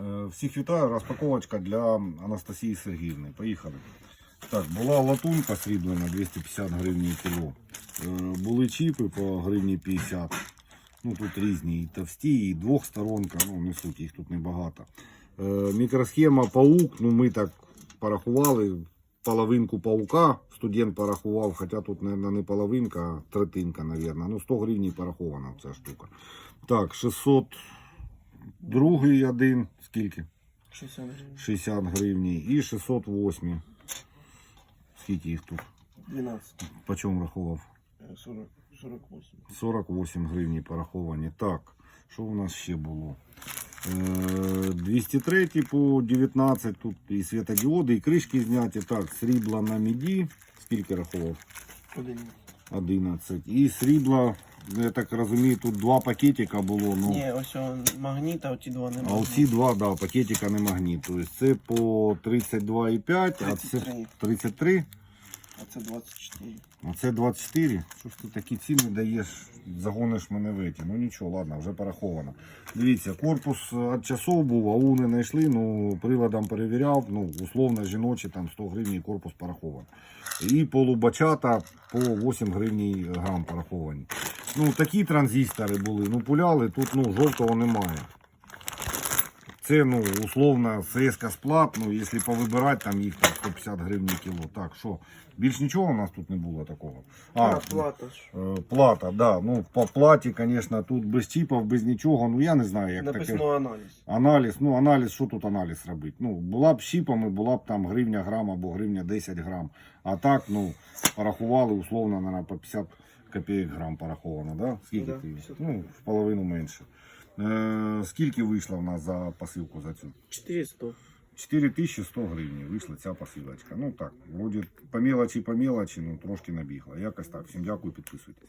Е, Всіх вітаю, розпаковочка для Анастасії Сергіївни. Поїхали. Так, була латунка сріблена 250 гривень кіло. Е, Були чіпи по гривні 50. Ну тут різні і товсті, і двохсторонка, ну не суть, їх тут небагато. Е, Мікросхема паук, ну ми так порахували. Половинку паука студент порахував, хоча тут, мабуть, не половинка, а третинка, мабуть. Ну, 100 гривень порахована ця штука. Так, 600 другий один, скільки? 60 гривень. 60 гривень і 608. Скільки їх тут? 12. По чому рахував? е, 40, 48. 48 гривень пораховані. Так, що у нас ще було? Е, 203 по 19, тут і світодіоди, і кришки зняті. Так, срібла на міді. Скільки рахував? 11. 11. І срібла, я так розумію, тут два пакетика було. Ну, Ні, ось магніт, а оті два не а оці два, да, пакетика не магніт. Тобто це по 32,5, а це 33. 33. А це 24. А це 24. Що ж ти такі ціни даєш, загониш мене в еті. Ну нічого, ладно, вже пораховано. Дивіться, корпус від часов був, АУ не знайшли, ну приладом перевіряв, ну условно жіночі там 100 гривень корпус порахований. І полубачата по 8 гривень грам пораховані. Ну такі транзистори були, ну пуляли, тут ну жовтого немає. Це ну, условно ССК сплат, ну якщо повибирати, там їх там 150 гривень кіло. Так, що, більш нічого у нас тут не було такого. А, плата ж. Е, Плата, да. Ну, по платі, звісно, тут без чіпів, без нічого. Ну я не знаю, як Написано аналіз. Аналіз, ну аналіз, що тут аналіз робити? Ну, була б чіпами, була б там гривня грам або гривня 10 грам. А так, ну, порахували, условно, наверное, по 50 копійок грам пораховано, да? Скільки Да, ти? 50 Ну, в половину менше. Е, скільки вийшло в нас за посилку за цю? 400. 4100 гривень вийшла ця посилочка. Ну так, вроді по мелочі, по мелочі, ну трошки набігла. Якось так. Всім дякую, підписуйтесь.